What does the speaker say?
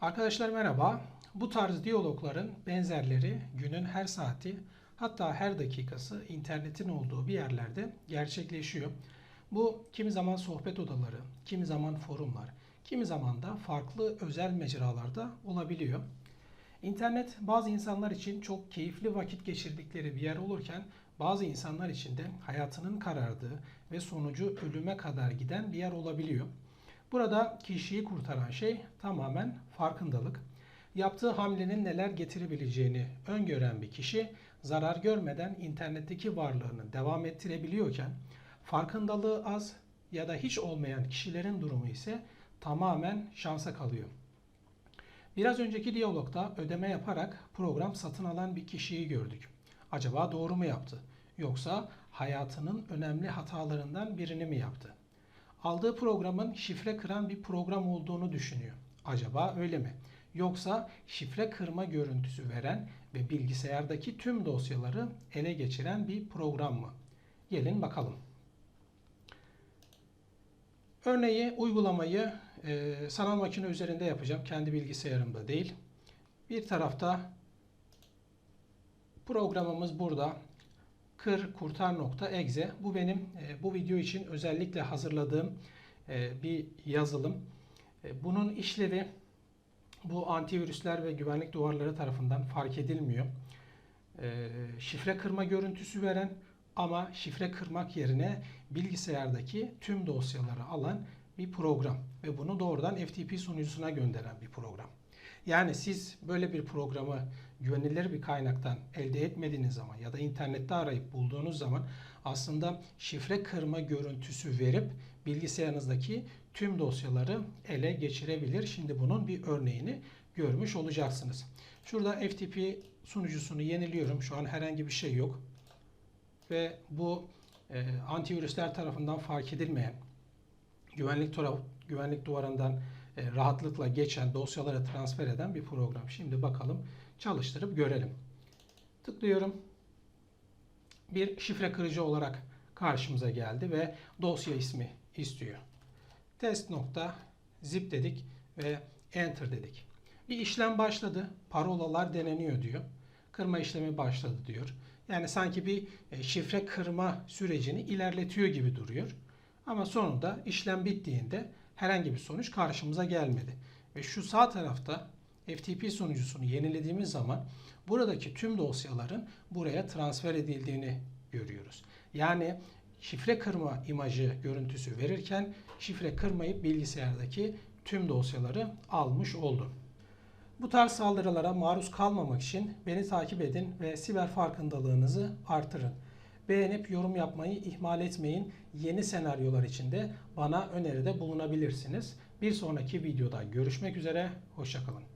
Arkadaşlar merhaba. Bu tarz diyalogların benzerleri günün her saati hatta her dakikası internetin olduğu bir yerlerde gerçekleşiyor. Bu kimi zaman sohbet odaları, kimi zaman forumlar, kimi zaman da farklı özel mecralarda olabiliyor. İnternet bazı insanlar için çok keyifli vakit geçirdikleri bir yer olurken bazı insanlar için de hayatının karardığı ve sonucu ölüme kadar giden bir yer olabiliyor. Burada kişiyi kurtaran şey tamamen farkındalık. Yaptığı hamlenin neler getirebileceğini öngören bir kişi zarar görmeden internetteki varlığını devam ettirebiliyorken farkındalığı az ya da hiç olmayan kişilerin durumu ise tamamen şansa kalıyor. Biraz önceki diyalogda ödeme yaparak program satın alan bir kişiyi gördük. Acaba doğru mu yaptı? Yoksa hayatının önemli hatalarından birini mi yaptı? Aldığı programın şifre kıran bir program olduğunu düşünüyor. Acaba öyle mi? Yoksa şifre kırma görüntüsü veren ve bilgisayardaki tüm dosyaları ele geçiren bir program mı? Gelin bakalım. Örneği, uygulamayı e, sanal makine üzerinde yapacağım. Kendi bilgisayarımda değil. Bir tarafta programımız burada. Kır kurtar nokta exe. Bu benim e, bu video için özellikle hazırladığım e, bir yazılım. E, bunun işlevi bu antivirüsler ve güvenlik duvarları tarafından fark edilmiyor. E, şifre kırma görüntüsü veren ama şifre kırmak yerine bilgisayardaki tüm dosyaları alan bir program ve bunu doğrudan FTP sunucusuna gönderen bir program. Yani siz böyle bir programı güvenilir bir kaynaktan elde etmediğiniz zaman ya da internette arayıp bulduğunuz zaman aslında şifre kırma görüntüsü verip bilgisayarınızdaki tüm dosyaları ele geçirebilir. Şimdi bunun bir örneğini görmüş olacaksınız. Şurada FTP sunucusunu yeniliyorum. Şu an herhangi bir şey yok. Ve bu e, antivirüsler tarafından fark edilmeyen güvenlik güvenlik duvarından e, rahatlıkla geçen dosyaları transfer eden bir program. Şimdi bakalım çalıştırıp görelim. Tıklıyorum. Bir şifre kırıcı olarak karşımıza geldi ve dosya ismi istiyor. Test.zip dedik ve enter dedik. Bir işlem başladı. Parolalar deneniyor diyor. Kırma işlemi başladı diyor. Yani sanki bir e, şifre kırma sürecini ilerletiyor gibi duruyor. Ama sonunda işlem bittiğinde herhangi bir sonuç karşımıza gelmedi. Ve şu sağ tarafta FTP sunucusunu yenilediğimiz zaman buradaki tüm dosyaların buraya transfer edildiğini görüyoruz. Yani şifre kırma imajı görüntüsü verirken şifre kırmayıp bilgisayardaki tüm dosyaları almış oldu. Bu tarz saldırılara maruz kalmamak için beni takip edin ve siber farkındalığınızı artırın. Beğenip yorum yapmayı ihmal etmeyin. Yeni senaryolar için de bana öneride bulunabilirsiniz. Bir sonraki videoda görüşmek üzere. Hoşçakalın.